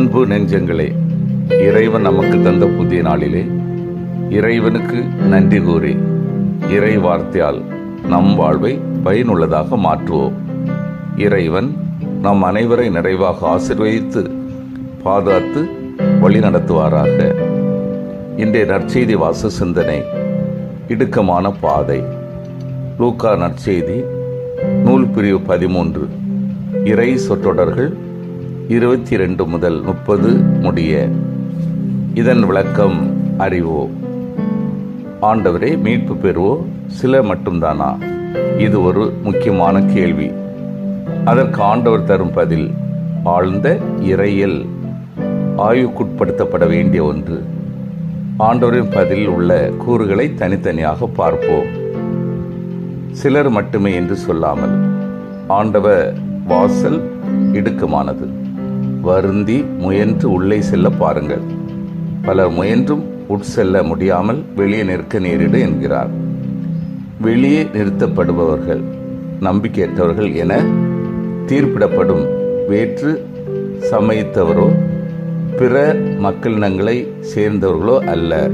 அன்பு நெஞ்சங்களே இறைவன் நமக்கு தந்த புதிய நாளிலே இறைவனுக்கு நன்றி கூறி இறை வார்த்தையால் நம் வாழ்வை பயனுள்ளதாக மாற்றுவோம். இறைவன் நம் அனைவரை நிறைவாக ஆசிர்வதித்து பாதுகாத்து வழி நடத்துவாராக இன்றைய நற்செய்தி வாச சிந்தனை இடுக்கமான பாதை. லூக்கா நற்செய்தி நூல் பிரிவு பதிமூன்று இறை சொற்றொடர்கள் இருபத்தி ரெண்டு முதல் முப்பது முடிய. இதன் விளக்கம் அறிவோ? ஆண்டவரே மீட்பு பெறுவோ? சில மட்டும்தானா? இது ஒரு முக்கியமான கேள்வி. அதற்கு ஆண்டவர் தரும் பதில் ஆழ்ந்த இறையில். ஆய்வுக்குட்படுத்தப்பட வேண்டிய ஒன்று. ஆண்டவரின் பதிலில் உள்ள கூறுகளை தனித்தனியாக பார்ப்போம். சிலர் மட்டுமே என்று சொல்லாமல் ஆண்டவ வாசல் இடுக்கமானது. வருந்தி முயன்று உள்ளே செல்ல பாருங்கள். பலர் முயன்றும் உட்செல்ல முடியாமல் வெளியே நிற்க நேரிடு என்கிறார். வெளியே நிறுத்தப்படுபவர்கள் நம்பிக்கையற்றவர்கள் என தீர்ப்பிடப்படும் வேற்று சமயத்தவரோ பிற மக்களினங்களை சேர்ந்தவர்களோ அல்ல.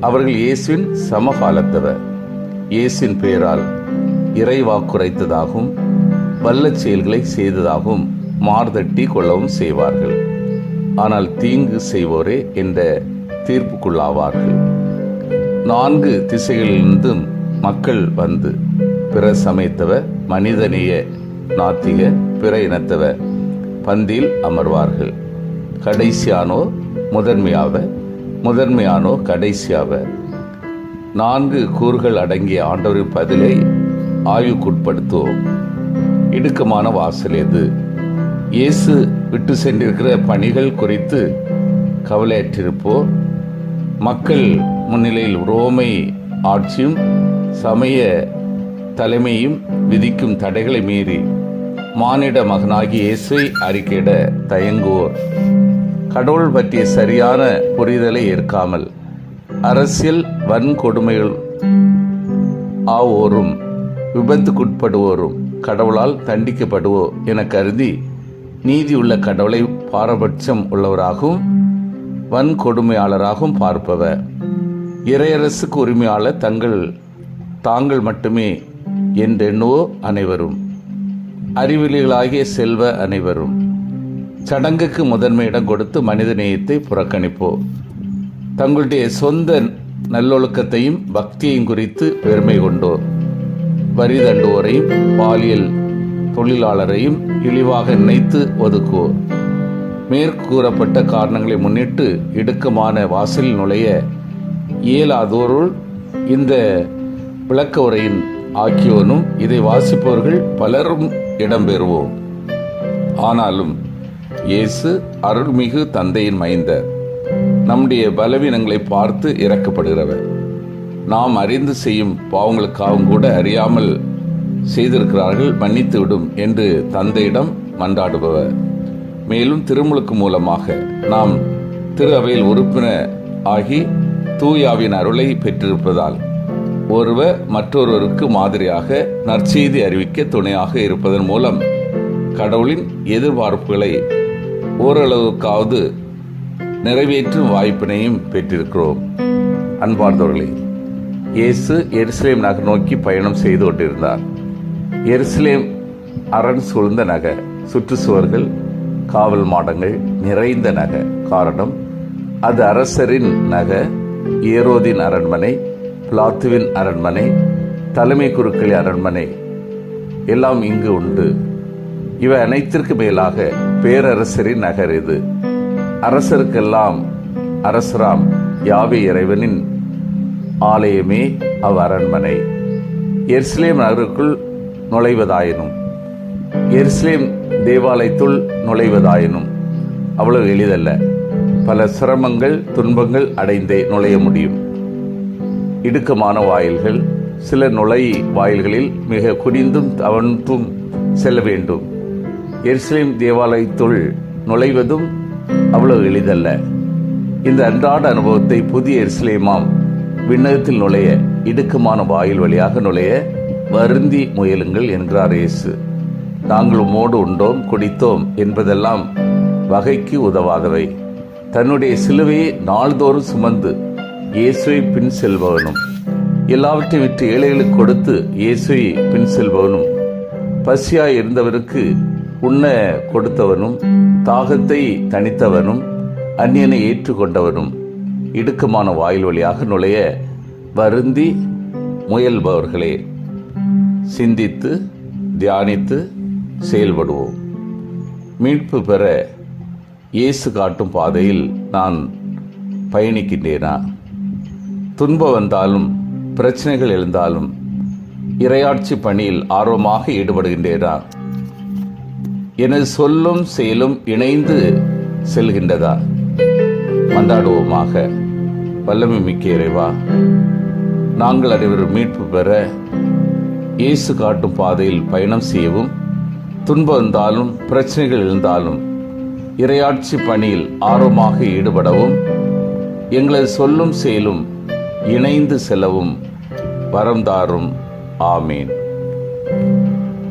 அவர்கள் இயேசுவின் சமகாலத்தவர். இயேசுவின் பெயரால் இறை வாக்குரைத்ததாகவும் வல்ல செயல்களை செய்ததாகவும் மார்தட்டி கொள்ளவும் செய்வார்கள். ஆனால் தீங்கு செய்வோரே என்ற தீர்ப்புக்குள்ளாவார்கள். நான்கு திசைகளிலிருந்தும் மக்கள் வந்து பிற சமைத்தவ மனிதநேய நாத்திக பிற இனத்தவர் பந்தியில் அமர்வார்கள். கடைசியானோ முதன்மையாவ முதன்மையானோ கடைசியாவ. நான்கு கூறுகள் அடங்கிய ஆண்டவரின் பதிலை ஆய்வுக்குட்படுத்துவோம். இடுக்கமான வாசல் எது? இயேசு விட்டு சென்றிருக்கிற பணிகள் குறித்து கவலையற்றிருப்போர். மக்கள் முன்னிலையில் ரோமை ஆட்சியும் சமய தலைமையும் விதிக்கும் தடைகளை மீறி மானிட மகனாகி இயேசுவை அறிக்கையிட தயங்குவோர். கடவுள் பற்றிய சரியான புரிதலை ஏற்காமல் அரசியல் வன்கொடுமைகள் ஆவோரும் விபத்துக்குட்படுவோரும் கடவுளால் தண்டிக்கப்படுவோ என கருதி நீதி உள்ள கடவுளை பாரபட்சம் உள்ளவராகவும் வன்கொடுமையாளராகவும் பார்ப்பவர். இறையரசுக்கு உரிமையாளர் தங்கள் தாங்கள் மட்டுமே என்றெண்ணுவோ அனைவரும். அறிவிலிகளாகிய செல்வ அனைவரும். சடங்குக்கு முதன்மை இடம் கொடுத்து மனித நேயத்தை புறக்கணிப்போ தங்களுடைய சொந்த நல்லொழுக்கத்தையும் பக்தியையும் குறித்து பெருமை கொண்டோர் வரி தண்டுவோரையும் பாலியல் தொழிலாளரையும் இழிவாக நினைத்து ஒதுக்குவோர் மேற்கூறப்பட்ட காரணங்களை முன்னிட்டு இடுக்கமான வாசலில் நுழைய இயலாதோருள் இந்த விளக்க உரையின் ஆக்கியோனும் இதை வாசிப்பவர்கள் பலரும் இடம்பெறுவோம். ஆனாலும் இயேசு அருள்மிகு தந்தையின் மைந்தர். நம்முடைய பலவீனங்களை பார்த்து இறக்கப்படுகிறவர் நாம் அறிந்து செய்யும் பாவங்களுக்காகவும் கூட அறியாமல் செய்திருக்கிறார்கள் மன்னித்து விடும் என்று தந்தையிடம் மன்றாடுபவர். மேலும் திருமுழுக்கு மூலமாக நாம் திரு அவையில் உறுப்பினர் ஆகி தூயாவின் அருளை பெற்றிருப்பதால் ஒருவர் மற்றொருவருக்கு மாதிரியாக நற்செய்தி அறிவிக்க துணையாக இருப்பதன் மூலம் கடவுளின் எதிர்பார்ப்புகளை ஓரளவுக்காவது நிறைவேற்றும் வாய்ப்பினையும் பெற்றிருக்கிறோம். அன்பார்ந்தவர்களே இயேசு எருசலேம் நகர் நோக்கி பயணம் செய்து கொண்டிருந்தார். எருசலேம் அரண் சூழ்ந்த நகர். சுற்றுச்சுவர்கள் காவல் மாடங்கள் நிறைந்த நகை காரணம் அது அரசரின் நகர். ஏரோதின் அரண்மனை பிளாத்துவின் அரண்மனை தலைமை குருக்களின் அரண்மனை. எல்லாம் இங்கு உண்டு. இவை அனைத்திற்கு மேலாக பேரரசரின் நகர் இது. அரசருக்கெல்லாம் அரசராம் யாவே இறைவனின் ஆலயமே அவ் அரண்மனை எர்ஸ்லேம் நகருக்குள் நுழைவதாயினும். எருசலேம் தேவாலயத்துள் நுழைவதாயினும். அவ்வளவு எளிதல்ல. பல சிரமங்கள் துன்பங்கள் அடைந்தே நுழைய முடியும். இடுக்கமான வாயில்கள் சில நுழை வாயில்களில் மிக குனிந்தும் தவழ்ந்தும் செல்ல வேண்டும். எருசலேம் தேவாலயத்துள் நுழைவதும் அவ்வளவு எளிதல்ல. இந்த அன்றாட அனுபவத்தை புதிய எருசலேமாம் விண்ணகத்தில் நுழைய இடுக்கமான வாயில் வழியாக நுழைய வருந்தி முயலுங்கள் என்கிறார் இயேசு. நாங்கள் உம்மோடு உண்டோம் குடித்தோம் என்பதெல்லாம் வகைக்கு உதவாதவை. தன்னுடைய சிலுவையை நாள்தோறும் சுமந்து இயேசுவை பின் செல்பவனும் எல்லாவற்றையும் விட்டு ஏழைகளுக்கு கொடுத்து இயேசுவை பின் செல்பவனும் பசியாய் இருந்தவருக்கு உண்ண கொடுத்தவனும் தாகத்தை தணித்தவனும் அந்நியனை ஏற்றுக்கொண்டவனும் இடுக்கமான வாயில் வழியாக நுழைய வருந்தி முயல்பவர்களே. சிந்தித்து தியானித்து செயல்படுவோம். மீட்பு பெற இயேசு காட்டும் பாதையில் நான் பயணிக்கின்றேனா? துன்பம் வந்தாலும் பிரச்சனைகள் எழுந்தாலும் இரையாட்சி பணியில் ஆர்வமாக ஈடுபடுகின்றேனா? எனது சொல்லும் செயலும் இணைந்து செல்கின்றதா? மன்றாடுவோமாக வல்லமை மிக்க இறைவா நாங்கள் அனைவரும் மீட்பு பெற இயேசு காட்டும் பாதையில் பயணம் செய்யவும் துன்பம் இருந்தாலும் பிரச்சனைகள் இருந்தாலும் இரையாட்சி பணியில் ஆர்வமாக ஈடுபடவும் எங்களது சொல்லும் செயலும் இணைந்து செல்லவும் வரம் தாரும். ஆமீன்.